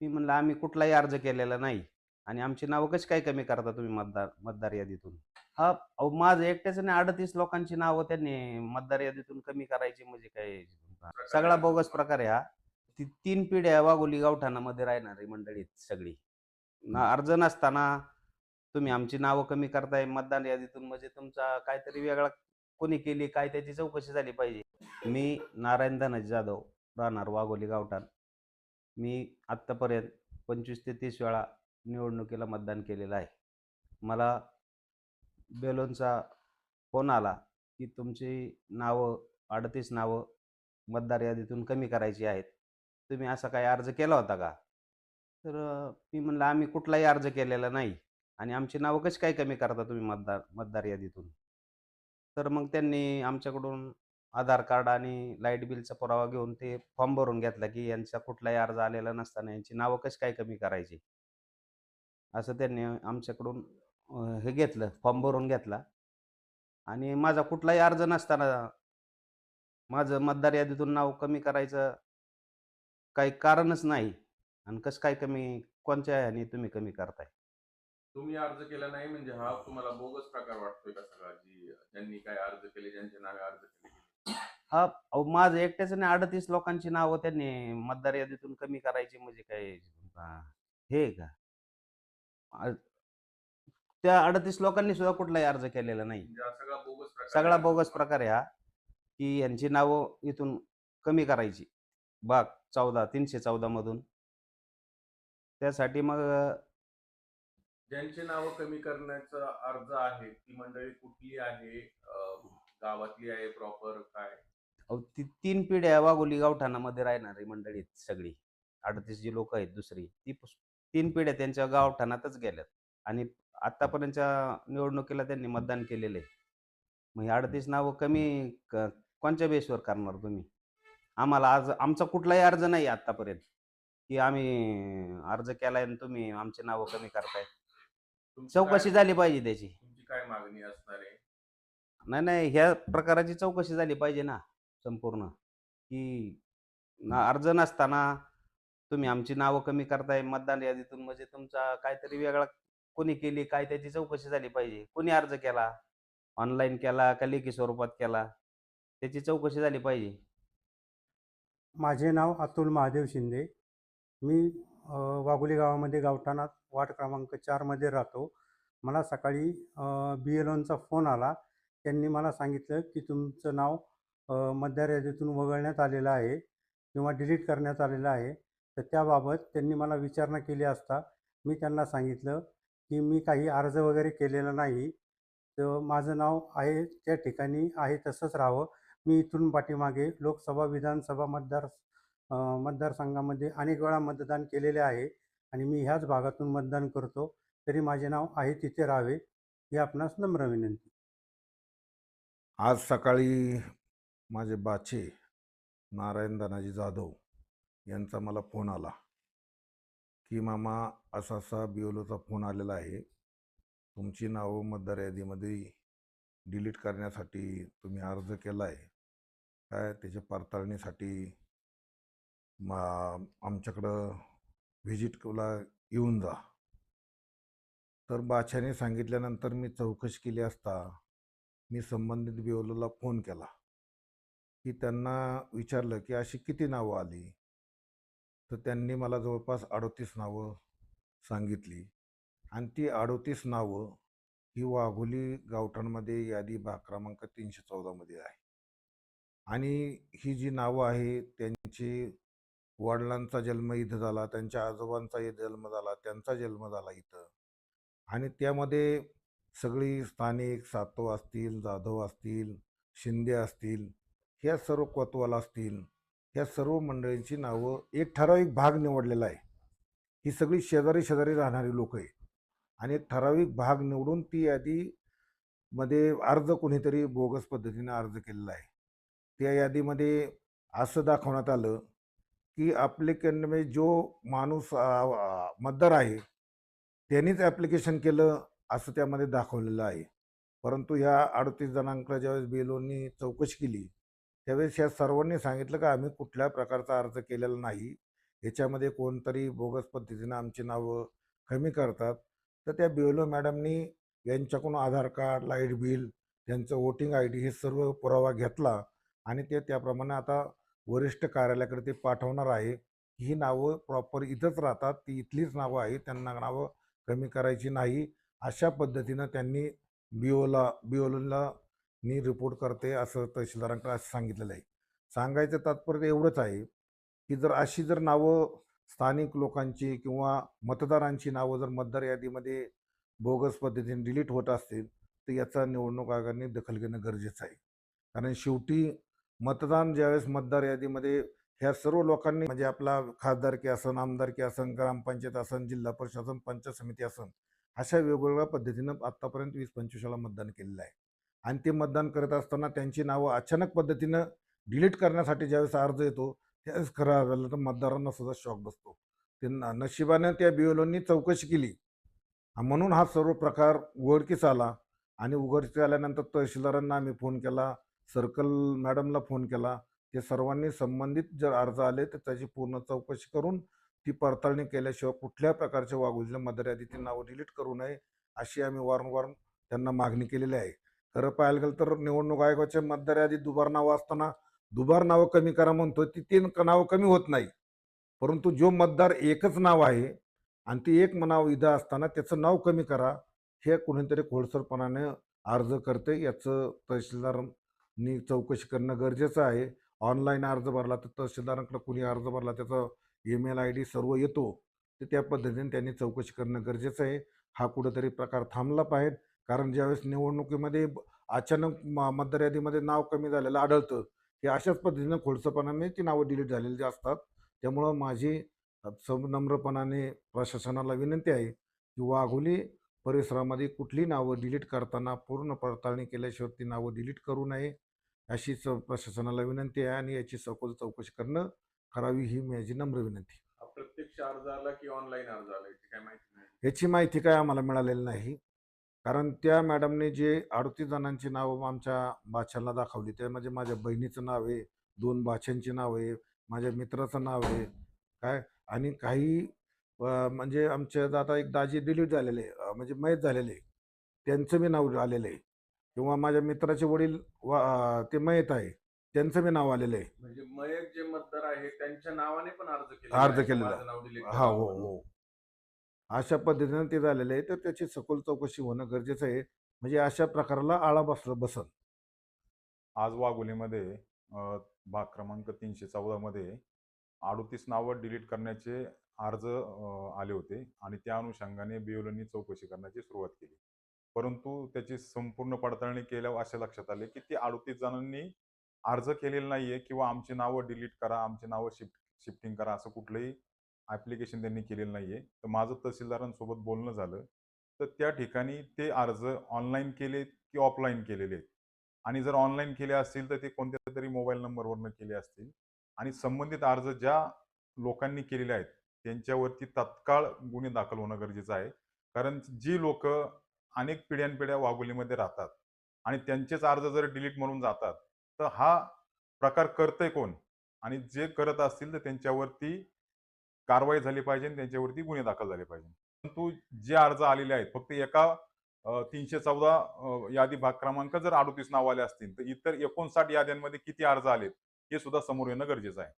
मी म्हणलं आम्ही कुठलाही अर्ज केलेला नाही. आणि आमची नावं कशी काय कमी करता तुम्ही मतदार मतदार यादीतून? हा अहो माझं एकट्याचं नाही अडतीस लोकांची नावं त्यांनी मतदार यादीतून कमी करायची म्हणजे काय? सगळा बोगस प्रकार आहे हा. ती तीन पिढ्या वाघोली गावठाणामध्ये राहणारी मंडळी आहेत सगळी. ना अर्ज नसताना तुम्ही आमची नावं कमी करताय मतदान यादीतून म्हणजे तुमचा काहीतरी वेगळा कोणी केली काय त्याची चौकशी झाली पाहिजे. मी नारायण धनाजी जाधव राहणार वाघोली गावठाण. मी आत्तापर्यंत पंचवीस ते तीस वेळा निवडणुकीला मतदान केलेलं आहे. मला बेलोनचा फोन आला की तुमची नावं अडतीस नावं मतदार यादीतून कमी करायची आहेत. तुम्ही असा काही अर्ज केला होता का? तर मी म्हणलं आम्ही कुठलाही अर्ज केलेला नाही आणि आमची नावं कशी काय कमी करता तुम्ही मतदार मतदार यादीतून? तर मग त्यांनी आमच्याकडून आधार कार्ड आणि लाइट बिलचा पुरावा घेऊन ते फॉर्म भरून घेतला की यांचा कुठलाही अर्ज आलेला नसताना यांची नावं कशी काय कमी करायची? असं त्यांनी आमच्याकडून हे घेतलं फॉर्म भरून घेतला. आणि माझा कुठलाही अर्ज नसताना माझं मतदार यादीतून नाव कमी करायचं काही कारणच नाही. आणि कसं काय कमी कोणत्या ह्याने तुम्ही कमी करताय? तुम्ही अर्ज केला नाही म्हणजे हा तुम्हाला बोगस प्रकार वाटतोय का सगळा? जी ज्यांनी काय अर्ज केले ज्यांच्या नावे अर्ज केले? हा अहो माझं एकट्याचं नाही अडतीस लोकांची नावं त्यांनी मतदार यादीतून कमी करायची म्हणजे काय? हा, हे आहे का त्या अडतीस लोकांनी सुद्धा कुठलाही अर्ज केलेला नाही. म्हणजे हा सगळा बोगस प्रकार सगळा आहे. बोगस प्रकार आहे हा की यांची नावं इथून कमी करायची. बाग चौदा तीनशे चौदा मधून. त्यासाठी मग ज्यांची नावं कमी करण्याचा अर्ज आहे ती मंडळी कुठली आहे? अं, गावातली आहे प्रॉपर काय? अहो, ती तीन पिढ्या वाघोली गावठाणामध्ये राहणारी मंडळी आहेत सगळी. अडतीस जी लोक आहेत दुसरी ती तीन पिढ्या त्यांच्या गावठाणातच गेल्यात. आणि आतापर्यंतच्या निवडणुकीला त्यांनी मतदान केलेलं आहे. मग हे अडतीस नावं कमी क- कोणत्या बेसवर करणार तुम्ही? आम्हाला आज आमचा कुठलाही अर्ज नाही आतापर्यंत. की आम्ही अर्ज केलाय आणि तुम्ही आमचे नावं कमी करताय. तुमची चौकशी काय- झाली पाहिजे त्याची. तुमची काय मागणी असणार आहे? नाही नाही ह्या प्रकाराची चौकशी झाली पाहिजे ना. संपूर्ण की ना अर्ज नसताना तुम्ही आमची नावं कमी करताय मतदान यादीतून म्हणजे तुमचा काहीतरी वेगळा कोणी केली काय त्याची चौकशी झाली पाहिजे. कोणी अर्ज केला ऑनलाईन केला का लेखी स्वरूपात केला त्याची चौकशी झाली पाहिजे. माझे नाव अतुल महादेव शिंदे. मी वाघोली गावामध्ये गावठाणात वार्ड क्रमांक चारमध्ये राहतो. मला सकाळी बी एल ओनचा फोन आला. त्यांनी मला सांगितलं की तुमचं नाव मतदार यादीतून वगळण्यात आलेलं आहे किंवा डिलीट करण्यात आलेलं आहे. तर त्याबाबत त्यांनी मला विचारणा केली असता मी त्यांना सांगितलं की मी काही अर्ज वगैरे केलेला नाही. तर माझं नाव आहे त्या ठिकाणी आहे तसंच राहावं. मी इथून पाठीमागे लोकसभा विधानसभा मतदार मतदारसंघामध्ये अनेक वेळा मतदान केलेले आहे आणि मी ह्याच भागातून मतदान करतो. तरी माझे नाव आहे तिथे राहावे ही आपणास नम्र विनंती. आज सकाळी माझे बाचे नारायण दानाजी जाधव यांचा मला फोन आला. की मामा असा असा बिओलोचा फोन आलेला आहे. तुमची नावं मतदार यादीमध्ये डिलीट करण्यासाठी तुम्ही अर्ज केला आहे काय त्याच्या पडताळणीसाठी मा आमच्याकडं व्हिजिटला येऊन जा. तर बाच्याने सांगितल्यानंतर मी चौकशी केली असता मी संबंधित बिओलोला फोन केला. की त्यांना विचारलं की अशी किती नावं आली? तर त्यांनी मला जवळपास अडोतीस नावं सांगितली. आणि ती अडोतीस नावं ही वाघोली गावठाणमध्ये यादी भाग क्रमांक तीनशे चौदामध्ये आहे. आणि ही जी नावं आहे त्यांची वडिलांचा जन्म इथं झाला त्यांच्या आजोबांचा इथं जन्म झाला त्यांचा जन्म झाला इथं. आणि त्यामध्ये सगळी स्थानिक सातव असतील जाधव असतील शिंदे असतील ह्या सर्व कोतवाला असतील ह्या सर्व मंडळींची नावं एक ठराविक भाग निवडलेला आहे. ही सगळी शेजारी शेजारी राहणारी लोक आहे आणि एक ठराविक भाग निवडून ती यादीमध्ये अर्ज कोणीतरी बोगस पद्धतीने अर्ज केलेला आहे. त्या यादीमध्ये असं दाखवण्यात आलं की ॲप्लिकंटमध्ये जो माणूस मतदार आहे त्यांनीच ॲप्लिकेशन केलं असं त्यामध्ये दाखवलेलं आहे. परंतु ह्या अडतीस जणांकडे ज्यावेळेस बेलोनी चौकशी केली त्यावेळेस ह्या सर्वांनी सांगितलं का आम्ही कुठल्या प्रकारचा अर्ज केलेला नाही. याच्यामध्ये कोणतरी बोगस पद्धतीनं आमची नावं कमी करतात. तर त्या बी मॅडमनी यांच्याकडून आधार कार्ड लाइट बिल त्यांचं वोटिंग आय डी हे सर्व पुरावा घेतला आणि ते त्याप्रमाणे आता वरिष्ठ कार्यालयाकडे ते पाठवणार आहे. ही नावं प्रॉपर इथंच राहतात. ती इथलीच नावं आहेत. त्यांना नावं कमी करायची नाही. अशा पद्धतीनं त्यांनी बी ओला मी रिपोर्ट करते असं तहसीलदारांकडे असं सांगितलेलं आहे. सांगायचं तात्पर्य एवढंच आहे की जर अशी जर नावं स्थानिक लोकांची किंवा मतदारांची नावं जर मतदार यादीमध्ये बोगस पद्धतीने डिलीट होत असतील तर याचा निवडणूक आयोगाने दखल घेणं गरजेचं आहे. कारण शेवटी मतदान ज्यावेळेस मतदार यादीमध्ये ह्या सर्व लोकांनी म्हणजे आपला खासदारकी असन आमदारकी असन ग्रामपंचायत असन जिल्हा परिषद असन पंचायत समिती असन अशा वेगवेगळ्या पद्धतीनं आत्तापर्यंत वीस पंचवीस वेळा मतदान केलेलं आहे. आणि ते मतदान करत असताना त्यांची नावं अचानक पद्धतीनं डिलीट करण्यासाठी ज्यावेळेस अर्ज येतो त्यावेळेस खरं झालं तर मतदारांना सुद्धा शॉक बसतो. ते न- नशिबानं त्या बिओलोंनी चौकशी केली. म्हणून हा सर्व प्रकार उघडकीस आला आणि उघडकीस आल्यानंतर तहसीलदारांना आम्ही फोन केला सर्कल मॅडमला फोन केला. ते सर्वांनी संबंधित जर अर्ज आले तर त्याची पूर्ण चौकशी करून ती पडताळणी केल्याशिवाय कुठल्या प्रकारच्या वागुलीच्या मतदार नावं डिलीट करू नये अशी आम्ही वारंवार त्यांना मागणी केलेली आहे. खरं पाहायला गेलं तर निवडणूक आयोगाच्या मतदार यादीत दुबार नावं असताना दुबार नावं कमी करा म्हणतो ती तीन नावं कमी होत नाही. परंतु जो मतदार एकच नाव आहे आणि ती एक नाव इथं असताना त्याचं नाव कमी करा हे कुणीतरी खोडसरपणाने अर्ज करते. याचं तहसीलदारांनी चौकशी करणं गरजेचं आहे. ऑनलाईन अर्ज भरला तर तहसीलदारांकडे कुणी अर्ज भरला त्याचा ईमेल आय डी सर्व येतो. तर त्या पद्धतीने त्यांनी चौकशी करणं गरजेचं आहे. हा कुठंतरी प्रकार थांबला पाहिजे. कारण ज्यावेळेस निवडणुकीमध्ये अचानक मतदार यादीमध्ये नाव कमी झालेलं आढळतं की अशाच पद्धतीनं खोडसरपणाने ती नावं डिलीट झालेली असतात त्यामुळं माझी नम्रपणाने प्रशासनाला विनंती आहे की वाघोली परिसरामध्ये कुठली नावं डिलीट करताना पूर्ण पडताळणी केल्याशिवाय ती नावं डिलीट करू नये अशी च प्रशासनाला विनंती आहे आणि याची सखोल चौकशी करणं करावी ही माझी नम्र विनंती. प्रत्यक्ष अर्ज आला की ऑनलाईन अर्ज आला? याची काय माहिती नाही? याची माहिती काय आम्हाला मिळालेली नाही. कारण त्या मॅडमने जे अडतीस जणांची नावं आमच्या बाच्याला दाखवली त्यामध्ये माझ्या बहिणीचं नाव आहे दोन बाच्यांची नाव आहे माझ्या मित्राचं नाव आहे काय? आणि काही म्हणजे आमच्या आता एक दाजी डिलीट झालेले म्हणजे मयत झालेले त्यांचं बी नाव आलेलं आहे. किंवा माझ्या मित्राचे वडील वा ते मयत आहे त्यांचं बी नाव आलेलं आहे. म्हणजे मयत जे मतदार आहे त्यांच्या नावाने पण अर्ज केला अर्ज केलेला हा हो. हो. अशा पद्धतीनं ते झालेलं आहे. तर त्याची सखोल चौकशी होणं गरजेचं आहे. म्हणजे अशा प्रकाराला आळा बस बसन. आज वाघोलीमध्ये भाग क्रमांक तीनशे चौदामध्ये अडोतीस नावं डिलीट करण्याचे अर्ज आले होते आणि त्या अनुषंगाने बिओलनी चौकशी करण्याची सुरुवात केली. परंतु त्याची संपूर्ण पडताळणी केल्यावर असे लक्षात आले की ती अडोतीस जणांनी अर्ज केलेला नाहीये किंवा आमची नावं डिलीट करा आमची नावं शिफ्ट शिफ्टिंग करा असं कुठलंही ॲप्लिकेशन त्यांनी केलेलं नाही आहे तर माझं तहसीलदारांसोबत बोलणं झालं. तर त्या ठिकाणी ते अर्ज ऑनलाईन केले की ऑफलाईन केलेले आहेत. आणि जर ऑनलाईन केले असतील तर ते कोणत्या तरी मोबाईल नंबरवरनं केले असतील. आणि संबंधित अर्ज ज्या लोकांनी केलेले आहेत त्यांच्यावरती तत्काळ गुन्हे दाखल होणं गरजेचं आहे. कारण जी लोक अनेक पिढ्यानपिढ्या वाघोलीमध्ये राहतात आणि त्यांचेच अर्ज जर डिलीट म्हणून जातात तर हा प्रकार करतंय कोण? आणि जे करत असतील तर त्यांच्यावरती कारवाई झाली पाहिजे आणि त्यांच्यावरती गुन्हे दाखल झाले पाहिजे. परंतु जे अर्ज आलेले आहेत फक्त एका तीनशे चौदा यादी भाग क्रमांक जर अडोतीस नाव आले असतील तर इतर एकोणसाठ याद्यांमध्ये किती अर्ज आलेत हे सुद्धा समोर येणं गरजेचं आहे.